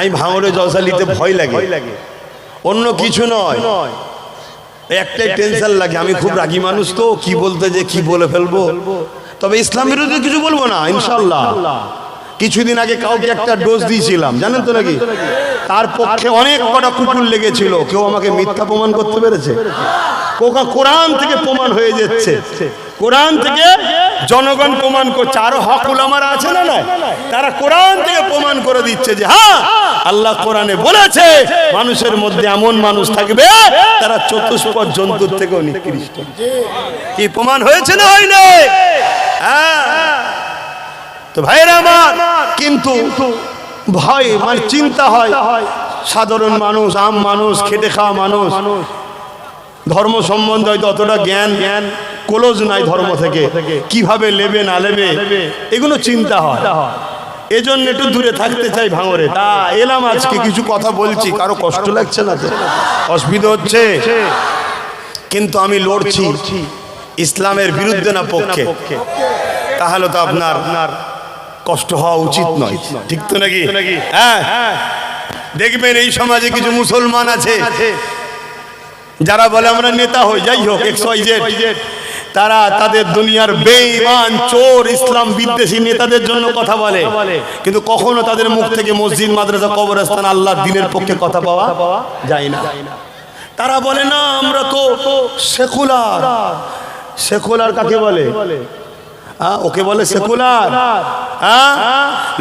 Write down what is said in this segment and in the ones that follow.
আমি ভাঙরে জলসা নিতে ভয় লাগে। অন্য কিছু নয়। একটাই টেনশন লাগে আমি খুব রাগী মানুষ তো কি বলতে যে কি বলে ফেলব? তবে ইসলাম বিরোধী কিছু বলব না ইনশাল্লাহ কিছুদিন আগে কাউকে একটা ডোজ দিয়েছিলাম জানেন তো নাকি? তার পক্ষে অনেক কটা কুকুর লেগেছিল কেউ আমাকে মিথ্যা প্রমাণ করতে পেরেছে। কোকা কোরআন থেকে প্রমাণ হয়ে যাচ্ছে। কোরআন থেকে জনগণ প্রমাণ করছে আরও হক উলামারা আছে না না তারা কোরআন থেকে প্রমাণ করে দিচ্ছে যে হ্যাঁ আল্লাহ কোরআনে বলেছে, মানুষের মধ্যে এমন মানুষ থাকবে, তারা চতুষ্পদ জন্তুর থেকেও নিকৃষ্ট। কি প্রমাণ হয়েছে না হয়নি? হ্যাঁ। তো ভাইরা আমার, কিন্তু ভয় মানে চিন্তা হয়, সাধারণ মানুষ, আম মানুষ, খেটে খাওয়া মানুষ, ধর্ম সম্বন্ধে হয়তো অতটা জ্ঞান জ্ঞান ক্লোজ নাই ধর্ম থেকে। কীভাবে নেবে না নেবে এগুলো চিন্তা হয়। এজন্য একটু দূরে থাকতে চাই ভাঙরে। তা এলাম আজকে কিছু কথা বলছি কারও কষ্ট লাগছে না অসুবিধা হচ্ছে? কিন্তু আমি লড়ছি। ইসলামের বিরুদ্ধে না পক্ষে। তাহলে তো আপনার আপনার কষ্ট হওয়া উচিত নয়। ঠিক তো নাকি? হ্যাঁ। দেখবেন এই সমাজে কিছু মুসলমান আছে। যারা বলে আমরা নেতা হই যাই হোক এক্স ওয়াই জেড তারা তাদের দুনিয়ার বেঈমান, চোর, ইসলাম বিদ্বেষী নেতাদের জন্য কথা বলে কিন্তু কখনো তাদের মুখ থেকে মসজিদ, মাদ্রাসা, কবরস্থান আল্লাহ দিনের পক্ষে কথা পাওয়া যায় না তারা বলে, না, আমরা তো সেকুলার সেকুলার কাকে বলে ওকে বলে সেকুলার?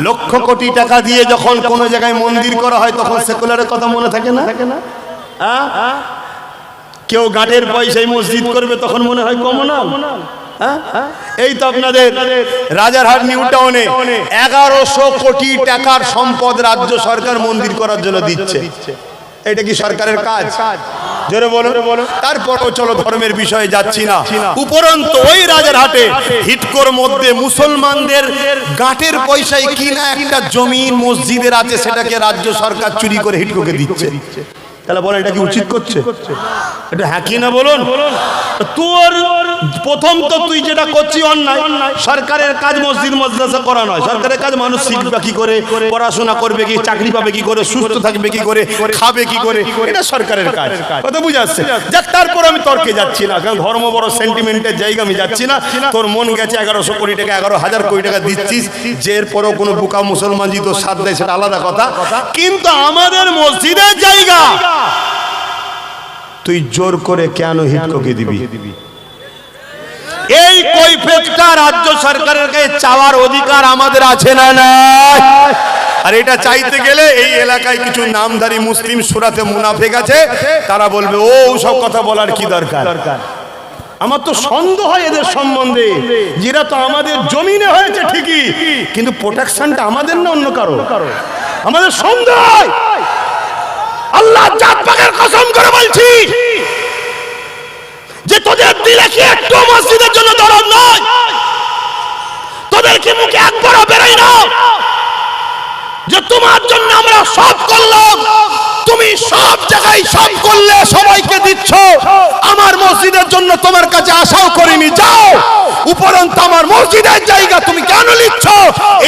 লক্ষ কোটি টাকা দিয়ে যখন কোনো জায়গায় মন্দির করা হয়, তখন সেকুলারের কথা মনে থাকে না থাকে হ্যাঁ? কেউ গাঁটের পয়সায় মসজিদ করবে তখন মনে হয় কমনাল হ্যাঁ? এই তো আপনাদের রাজারহাট নিউ টাউনে এগারোশো কোটি টাকার সম্পদ রাজ্য সরকার মন্দির করার জন্য দিচ্ছে। এটা কি সরকারের কাজ? জোরে বলো তারপরও চলো ধর্মের বিষয়ে যাচ্ছি না। উপরন্ত ওই রাজার হাটে হিটকোর মধ্যে মুসলমানদের গাঁটের পয়সায় কিনা একটা জমি মসজিদের আছে, সেটাকে রাজ্য সরকার চুরি করে হিটকোকে দিচ্ছে। তাহলে বলেন এটা কি উচিত করছে? এটা হ্যাঁ কি না বলুন? তোর প্রথম তো তুই যেটা করছিস অন্যায় সরকারের কাজ মসজিদ মসজিদা করা নয়। সরকারের কাজ মানুষ শিখবে কি করে পড়াশোনা করবে কি চাকরি পাবে কি করে সুস্থ থাকবে কি করে খাবে কি করে এটা সরকারের কাজ। কথা বুঝে আসছে? যাক তারপর আমি তর্কে যাচ্ছি না কারণ ধর্ম বড় সেন্টিমেন্টের জায়গা আমি যাচ্ছি না। তোর মন গেছে এগারোশো কোটি টাকা এগারো হাজার কোটি টাকা দিচ্ছিস যে এরপরও কোনো বুকা মুসলমান যদি তোর সাথ দেয় সেটা আলাদা কথা। কিন্তু আমাদের মসজিদের জায়গা তুই জোর করে কেন হিটকোকে দিবি? এই কৈফেতটা রাজ্য সরকারের কাছে চাওয়ার অধিকার আমাদের আছে না নাই? আর এটা চাইতে গেলে এই এলাকায় কিছু নামধারী মুসলিম সুরাতে মুনাফেক আছে তারা বলবে ও সব কথা বলার কি দরকার? আমার তো সন্দেহ হয় এদের সম্বন্ধে। যেটা তো আমাদের জমিনে হয়েছে ঠিকই কিন্তু প্রোটেকশনটা আমাদের না অন্য কারও? আমাদের সন্দেহ হয়। আল্লাহ জাত পাকের কসম করে বলছি যে তোদের দিলে কি একটু মসজিদের জন্য দরদ নয়? তোদের কি মুখে একবারও বেরোয় না? যে তোমার জন্য আমরা সব করলাম, তুমি সব জায়গায় সব করলে সবাইকে দিচ্ছ। আমার মসজিদের জন্য তোমার কাছে আশাও করিনি, যাও। উপরন্ত আমার মসজিদের জায়গা তুমি কেন লিখছ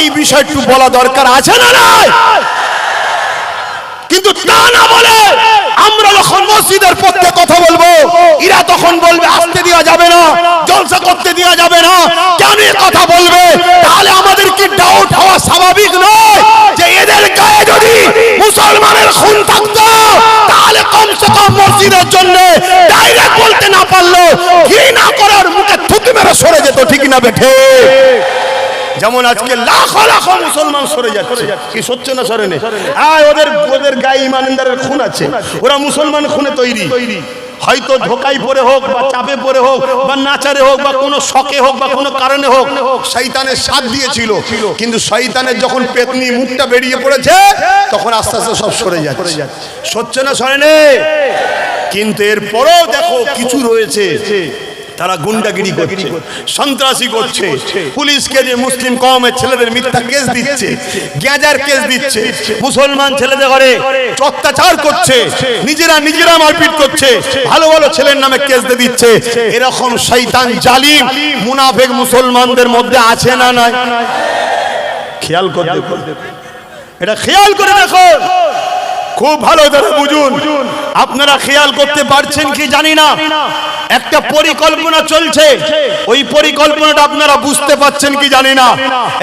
এই বিষয়টু বলা দরকার আছে না নাই? কিন্তু তা না বলে আমরা যখন মসজিদের পক্ষে কথা বলব, এরা তখন বলবে, আসতে দেওয়া যাবে না, জলসা করতে দেওয়া যাবে না। কেন কথা বলবে? তাহলে আমাদের কি ডাউট হওয়া স্বাভাবিক নয় যে এদের গায়ে যদি মুসলমানের খুন থাকতো, তাহলে কমসে কম মসজিদের জন্য ডাইরেক্ট বলতে না পারল ঘৃণা করার মুখে থুতু মেরে সরে যেত, ঠিক না বেঠে? যেমন আজকে লাখ লাখ মুসলমান সরে যাচ্ছে। কি সচ্ছে না সরে নেই আয়, ওদের ওদের গায়ে ইমানদারের খুন আছে। ওরা মুসলমান খুনে তৈরি। হয়তো ধোকাই পরে হোক, বা চাপে পরে হোক, বা নাচারে হোক, বা কোনো শখে হোক, বা কোনো কারণে হোক, শয়তানের সাথ দিয়েছিল। কিন্তু শয়তানের যখন পেতনি মুখটা বেরিয়ে পড়েছে, তখন আস্তে আস্তে সব সরে যাচ্ছে। সচ্ছে না সরে কিন্তু এরপরেও দেখো কিছু রয়েছে। তারা গুন্ডাগিরি করছে সন্ত্রাসী করছে। পুলিশকে যে মুসলিম কমের ছেলেদের মিথ্যা কেস দিচ্ছে গ্যাজার কেস দিচ্ছে মুসলমান ছেলেদের ঘরে অত্যাচার করছে নিজেরা নিজেরা মারপিট করছে ভালো ভালো ছেলের নামে কেস দিয়ে দিচ্ছে এরকম শৈতান জালিম মুনাফেক মুসলমানদের মধ্যে আছে না নাই? খেয়াল করে এটা খেয়াল করে দেখো। খুব ভালো করে বুঝুন। আপনারা খেয়াল করতে পারছেন কি জানি না? একটা পরিকল্পনা চলছে। ওই পরিকল্পনাটা আপনারা বুঝতে পাচ্ছেন কি জানি না?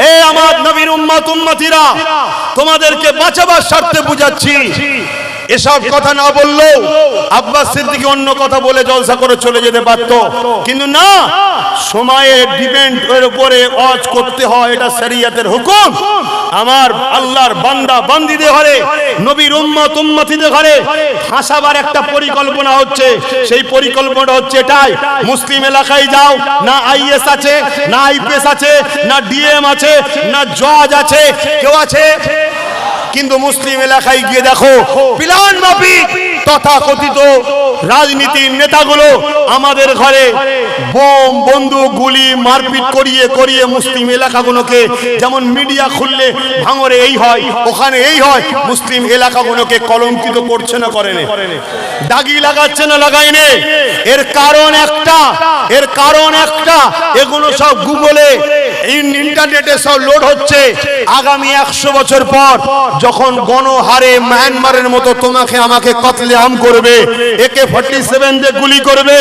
এ আমার নবীর উম্মাত উম্মতিরা, তোমাদেরকে বাঁচাবার স্বার্থে বুঝাচ্ছি। এসব কথা না বললেও আব্বাস সিদ্দিকি অন্য কথা বলে জলসা করে চলে যেতে পারতো। কিন্তু না, সময়ের ডিপেন্ড এর উপরে অজ করতে হয়, এটা শরিয়তের হুকুম। আমার আল্লাহর বান্দা বান্দিদের ঘরে, নবীর উম্মত উম্মতিদের ঘরে ফাঁসাবার একটা পরিকল্পনা হচ্ছে। সেই পরিকল্পনা হচ্ছে এটাই, মুসলিম এলাকায় যাও, না আইএস আছে, না আইপিএস আছে, না ডিএম আছে, না জজ আছে, কেউ আছে? কিন্তু মুসলিম এলাকায় গিয়ে দেখো প্লান মাফিক তথাকথিত রাজনীতির নেতাগুলো আমাদের ঘরে বোম, বন্দুক, গুলি মারপিট করিয়ে করিয়ে মুসলিম এলাকাগুলোকে যেমন মিডিয়া খুললে ভাঙরে এই হয়, ওখানে এই হয়, মুসলিম এলাকাগুলোকে কলঙ্কিত করছে না, করে দাগি লাগাচ্ছে না লাগাইনে এর কারণ একটা, এর কারণ একটা, এগুলো সব গুগলে ইন্টারনেটে সব লোড হচ্ছে। আগামী একশো বছর পর যখন গণহারে মায়ানমারের মতো তোমাকে আমাকে কতলে আম করবে একে ফর্টি সেভেন দিয়ে গুলি করবে,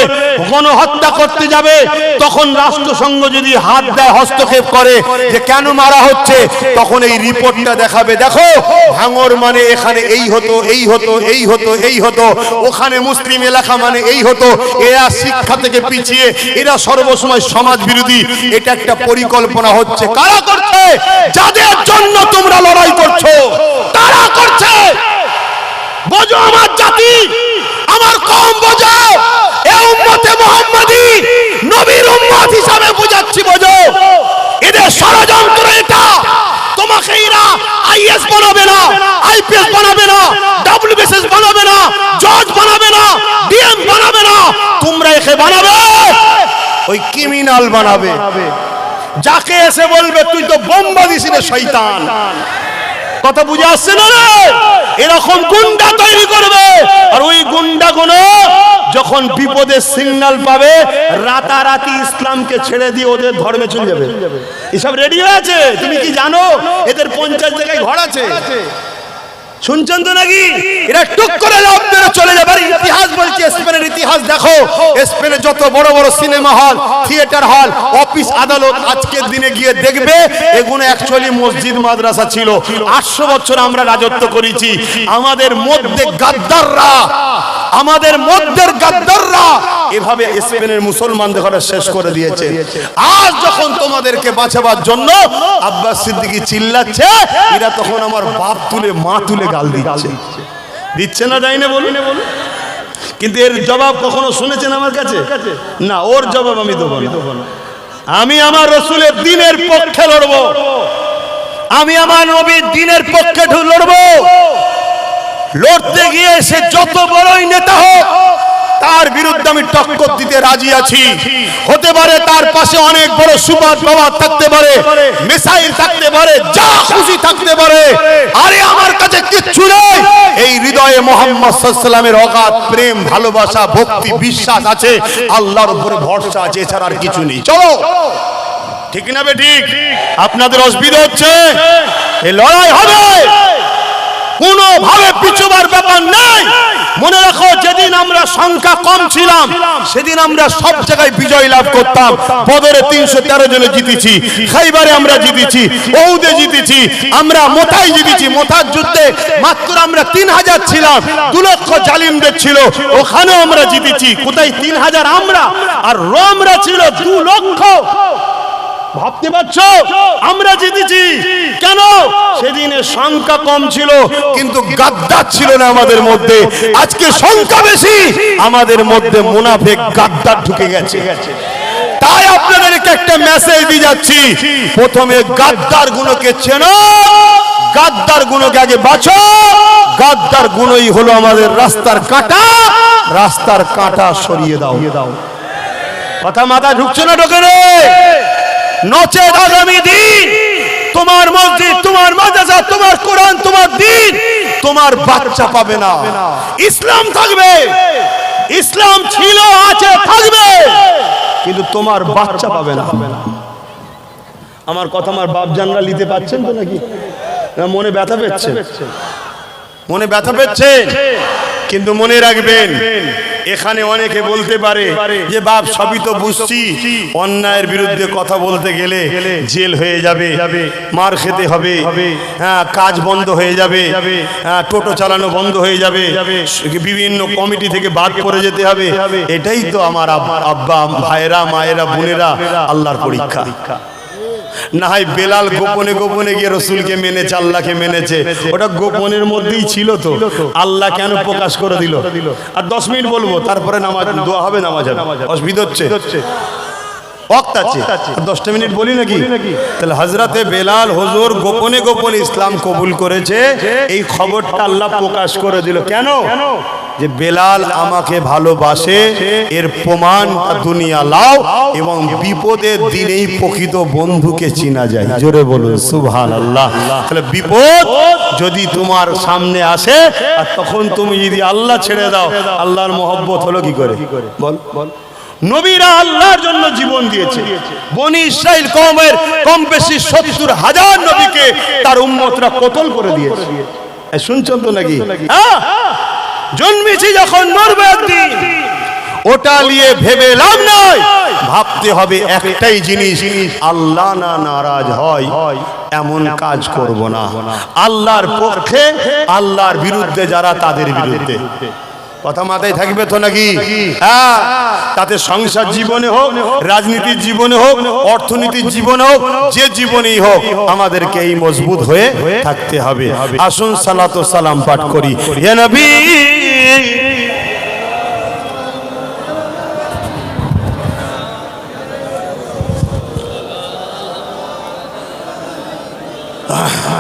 গণহত্যা করতে যাবে, তখন রাষ্ট্রসংঘ যদি হাত দেয়, হস্তক্ষেপ করে যে কেন মারা হচ্ছে, তখন এই রিপোর্টটা দেখাবে। দেখো, ভাঙর মানে এখানে এই হতো এই হতো এই হতো এই হতো, ওখানে মুসলিম এলাকা মানে এই হতো, এরা শিক্ষা থেকে পিছিয়ে, এরা সর্বসময় সমাজ বিরোধী, এটা একটা পরিকল্পনা। হচ্ছে। কারা করছে? যাদের জন্য তোমরা লড়াই করছ, তারা করছে। বোঝো আমার জাতি, আমার কম বোঝো। এ উম্মতে নবীর উম্মত হিসাবে বোঝাচ্ছি, বোঝো। এদের ষড়যন্ত্র এটা। তোমাকে এরা আইএস বানাবে না, আইপিএস বানাবে না ডব্লিউবিসিএস বানাবে না, জজ বানাবে না, ডিএম বানাবে না। তোমরা একে বানাবে, ওই ক্রিমিনাল বানাবে। যাকে এসে বলবে, তুই তো বোম্বা দিস রে শয়তান। কথা বুঝে আসছে না রে? এরকম গুন্ডা তৈরি করবে। আর ওই গুন্ডা গুলো যখন বিপদের সিগন্যাল পাবে, রাতারাতি ইসলামকে ছেড়ে দিয়ে ওদের ধর্মে চলে যাবে। এসব রেডি হয়ে আছে তুমি কি জানো? এদের পঞ্চাশ জায়গায় ঘর আছে। শুনছেন তো নাকি? এরা টুক করে লাভ চলে যাবে বলছে, স্পেনের ইতিহাস দেখো। স্পেনে যত বড় বড় সিনেমা হল, থিয়েটার হল, অফিস আদালত আজকের দিনে গিয়ে দেখবে, এগুলো অ্যাকচুয়ালি মসজিদ, মাদ্রাসা ছিল। আটশো বছর আমরা রাজত্ব করেছি। আমাদের মধ্যে গাদ্দাররা, আমাদের মধ্যের গাদ্দাররা, এভাবে স্পেনের মুসলমানদের ঘরে শেষ করে দিয়েছে। আজ যখন তোমাদেরকে বাঁচাবার জন্য আব্বাস সিদ্দিকি চিল্লাচ্ছে, এরা তখন আমার বাপ তুলে, মা তুলে গাল দিচ্ছে। দিচ্ছে না, যাই না বলুন। কিন্তু এর জবাব কখনো শুনেছেন আমার কাছে? না, ওর জবাব আমি দেবো না। আমি আমার রসুলের দিনের পক্ষে লড়বো। আমি আমার নবীর দিনের পক্ষে লড়ব। লড়তে গিয়ে সে যত বড়ই নেতা হোক তার বিরুদ্ধে আমি টক্কর দিতে রাজি আছি। হতে পারে তার পাশে অনেক বড় সুপার পাওয়ার থাকতে পারে, মিসাইল থাকতে পারে, যা খুশি থাকতে পারে। আরে আমার কাছে কিচ্ছু নেই। এই হৃদয়ে মোহাম্মদ সাল্লামের অগাধ প্রেম, ভালোবাসা, ভক্তি, বিশ্বাস আছে। আল্লাহর উপরে ভরসা আছে, এছাড়া আর কিছু নেই। চলো। ঠিক না বে ঠিক? আপনাদের অসুবিধা হচ্ছে? এই লড়াই হবে। কোনোভাবে পিছুবার ব্যাপার নাই। মনে রাখো, যেদিন আমরা সংখ্যা কম ছিলাম, সেদিন আমরা সব জায়গায় বিজয় লাভ করতাম। বদরে তিনশো তেরো জনে জিতেছি, খাইবারে আমরা জিতেছি ঔদে জিতেছি, আমরা মোথায় জিতেছি। মোথার যুদ্ধে মাত্র আমরা তিন হাজার ছিলাম, দু লক্ষ জালিমদের ছিল, ওখানেও আমরা জিতেছি। কোথায় তিন হাজার আমরা? আর রোমরা ছিল দু লক্ষ। ভাবতে পারছ? আমরা জিতেছি। কেন? সেদিনে সংখ্যা কম ছিল, কিন্তু গাদ্দার ছিল না আমাদের মধ্যে। আজকে সংখ্যা বেশি, আমাদের মধ্যে মুনাফেক গাদ্দার ঢুকে গেছে। তাই আপনাদেরকে একটা মেসেজ দিয়ে যাচ্ছি। প্রথমে গাদ্দার গুলোকে চেনো গাদ্দার গুলোকে আগে বাঁচো। গাদ্দার গুলোই হলো আমাদের রাস্তার কাঁটা। রাস্তার কাঁটা সরিয়ে দাও। কথা মাথা ঢুকছে না ঢোকে নচেত আগামী দিন। তোমার মসজিদ, তোমার মাদ্রাসা, তোমার কোরআন, তোমার দিন। তোমার বাচ্চা পাবে না। ইসলাম থাকবে। ইসলাম ছিল, আছে, থাকবে। কিন্তু তোমার বাচ্চা পাবে না। আমার কথা আমার বাপ জানরা নিতে পাচ্ছেন তো নাকি? মনে ব্যথা পেচ্ছে মনে ব্যথা পেচ্ছে কিন্তু মনে রাখবেন এখানে অনেকে বলতে পারে যে, বাপ, সবই তো বুঝছি। অন্যায়ের বিরুদ্ধে কথা বলতে গেলে জেল হয়ে যাবে, মার খেতে হবে হ্যাঁ কাজ বন্ধ হয়ে যাবে হ্যাঁ টোটো চালানো বন্ধ হয়ে যাবে, বিভিন্ন কমিটি থেকে বাদ পড়ে যেতে হবে। এটাই তো আমার আব- আব্বা ভাইরা মায়েরা, বোনেরা আল্লাহর পরীক্ষা। না হয় বেলাল গোপনে গোপনে গিয়ে রসুলকে মেনেছে আল্লাহকে মেনেছে। ওটা গোপনের মধ্যেই ছিল তো। আল্লাহ কেন প্রকাশ করে দিল? আর দশ মিনিট বলব তারপরে নামাজ দোয়া হবে নামাজ অসুবিধা হচ্ছে। ওয়াক্ত আছে। দশটা মিনিট বলি নাকি? তাহলে হজরতে বেলাল হুজুর গোপনে গোপনে ইসলাম কবুল করেছে। এই খবরটা আল্লাহ প্রকাশ করে দিল। কেন? যে বেলাল আমাকে ভালোবাসে, এর প্রমাণ দুনিয়া লাও এবং বিপদের দিনেই প্রকৃত বন্ধুকে চিনা যায়। জোরে বলুন সুবহান আল্লাহ তাহলে বিপদ যদি তোমার সামনে আসে, আর তখন তুমি যদি আল্লাহ ছেড়ে দাও, আল্লাহর মহব্বত হলো কি করে? বল বল। নবীরা আল্লাহর জন্য জীবন দিয়েছে। বনি ইসরাইল কমের কম বেশি সত্তর হাজার নবীকে তার উম্মতরা কতল করে দিয়েছে। শুনছেন তো নাকি? হ্যাঁ? জন্মেছি যখন মরবে একদিন। ওটা নিয়ে ভেবে লাভ নয় ভাবতে হবে একটাই জিনিস, আল্লাহ না নারাজ হয়, এমন কাজ করব না। আল্লাহর পক্ষে, আল্লাহর বিরুদ্ধে যারা তাদের বিরুদ্ধে। কথা মাথায় থাকবে তো নাকি? হ্যাঁ তাতে সংসার জীবনে হোক, রাজনীতির জীবনে হোক, অর্থনীতির জীবনে হোক, যে জীবনেই হোক, আমাদেরকে এই মজবুত হয়ে থাকতে হবে। আসুন সালাত সালাম পাঠ করি। হে নবী! Ah.